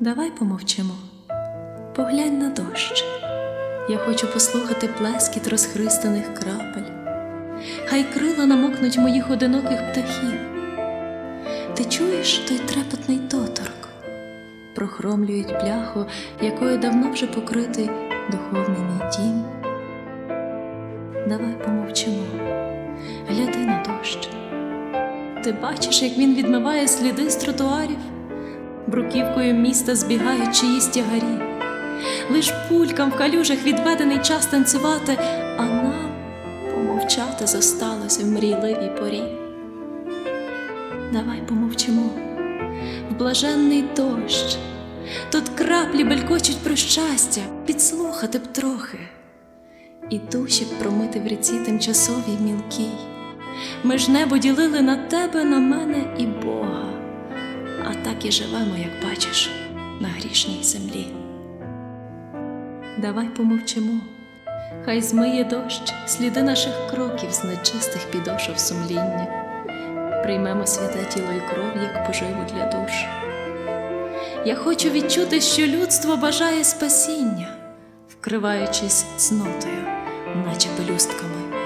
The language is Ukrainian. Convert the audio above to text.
Давай помовчимо. Поглянь на дощ. Я хочу послухати плескіт розхристаних крапель. Хай крила намокнуть моїх одиноких птахів. Ти чуєш той трепетний доторк? Прохромлюють пляху, якою давно вже покритий духовний мій дім. Давай помовчимо, гляди на дощ. Ти бачиш, як він відмиває сліди з тротуарів, бруківкою міста збігають чиїсь тягарі. Лиш пулькам в калюжах відведений час танцювати, а нам помовчати зосталося в мрійливій порі. Давай помовчимо в блаженний дощ. Тут краплі белькочуть про щастя, підслухати б трохи, і душі б промити в ріці тимчасовій мілкій. Ми ж небо ділили на тебе, на мене і Бога, а так і живемо, як бачиш, на грішній землі. Давай помовчимо, хай змиє дощ сліди наших кроків з нечистих підошов сумління. Приймемо святе тіло і кров як поживу для душ. Я хочу відчути, що людство бажає спасіння, вкриваючись цнотою, наче пелюстками